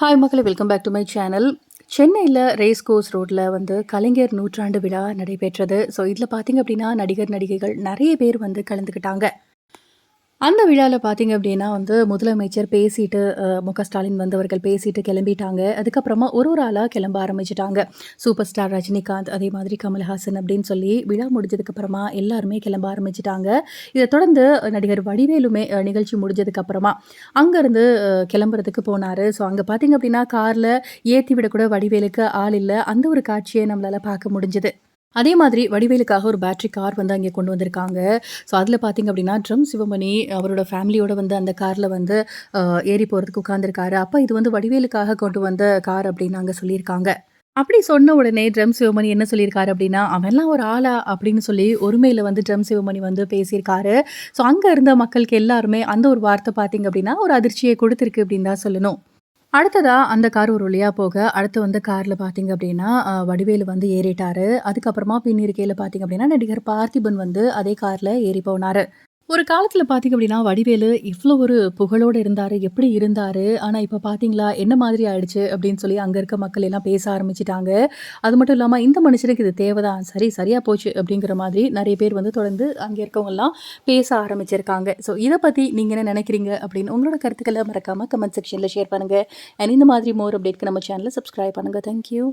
Hi மக்களே welcome back to my channel சென்னையில் race course ரோட்டில் வந்து கலைஞர் நூற்றாண்டு விழா நடைபெற்றது. ஸோ இதில் பார்த்தீங்க அப்படின்னா நடிகர் நடிகைகள் நிறைய பேர் வந்து கலந்துக்கிட்டாங்க. அந்த விழாவில் பார்த்தீங்க அப்படின்னா வந்து முதலமைச்சர் பேசிட்டு அஹ், மு ஸ்டாலின் வந்தவர்கள் பேசிட்டு கிளம்பிட்டாங்க. அதுக்கப்புறமா ஒரு ஒரு ஆளாக கிளம்ப ஆரம்பிச்சிட்டாங்க. சூப்பர் ஸ்டார் ரஜினிகாந்த் அதே மாதிரி கமல்ஹாசன் அப்படின்னு சொல்லி விழா முடிஞ்சதுக்கப்புறமா எல்லாருமே கிளம்ப ஆரம்பிச்சிட்டாங்க. இதை தொடர்ந்து நடிகர் வடிவேலுமே நிகழ்ச்சி முடிஞ்சதுக்கப்புறமா அங்கேருந்து கிளம்புறதுக்கு போனார். ஸோ அங்கே பார்த்தீங்க அப்படின்னா காரில் ஏற்றி விடக்கூட வடிவேலுக்கு ஆள் இல்லை. அந்த ஒரு காட்சியை நம்மளால் பார்க்க முடிஞ்சது. அதே மாதிரி வடிவேலுக்காக ஒரு பேட்டரி கார் வந்து அங்கே கொண்டு வந்திருக்காங்க. ஸோ அதில் பார்த்தீங்க அப்படின்னா ட்ரம் சிவமணி அவரோட ஃபேமிலியோட வந்து அந்த காரில் வந்து ஏறி போகிறதுக்கு உட்காந்துருக்காரு அப்போ இது வந்து வடிவேலுக்காக கொண்டு வந்த கார் அப்படின்னு அங்கே சொல்லியிருக்காங்க. அப்படி சொன்ன உடனே ட்ரம் சிவமணி என்ன சொல்லியிருக்காரு அப்படின்னா அவன்லாம் ஒரு ஆளா? அப்படின்னு சொல்லி ஒருமையில் வந்து ட்ரம் சிவமணி வந்து பேசியிருக்காரு. ஸோ அங்கே இருந்த மக்களுக்கு எல்லாருமே அந்த ஒரு வார்த்தை பார்த்தீங்க அப்படின்னா ஒரு அதிர்ச்சியை கொடுத்துருக்கு அப்படின்னு தான் சொல்லணும். அடுத்ததா அந்த கார் ஒரு வழியாக போக அடுத்து வந்து காரில் பார்த்தீங்க அப்படின்னா வடிவேலு வந்து ஏறிட்டாரு. அதுக்கப்புறமா பின்னிருக்கையில் பார்த்தீங்க அப்படின்னா நடிகர் பார்த்திபன் வந்து அதே காரில் ஏறி போனார். ஒரு காலத்தில் பார்த்தீங்க அப்படின்னா வடிவேலு இவ்வளோ ஒரு புகழோடு இருந்தார் எப்படி இருந்தார் ஆனால் இப்போ பார்த்தீங்களா என்ன மாதிரி ஆயிடுச்சு அப்படின்னு சொல்லி அங்கே இருக்க மக்கள் எல்லாம் பேச ஆரம்பிச்சிட்டாங்க. அது மட்டும் இல்லாமல் இந்த மனுஷனுக்கு இது தேவைதான் சரி சரியாக போச்சு அப்படிங்கிற மாதிரி நிறைய பேர் வந்து தொடர்ந்து அங்கே இருக்கவங்கலாம் பேச ஆரம்பிச்சிருக்காங்க. ஸோ இதை பற்றி நீங்கள் என்ன நினைக்கிறீங்க அப்படின்னு உங்களோட கருத்துக்களை மறக்காமல் கமெண்ட் செக்ஷனில் ஷேர் பண்ணுங்கள் அண்ட் இந்த மாதிரி மோர் அப்டேட்க்கு நம்ம சேனலை சப்ஸ்கிரைப் பண்ணுங்கள் தேங்க்யூ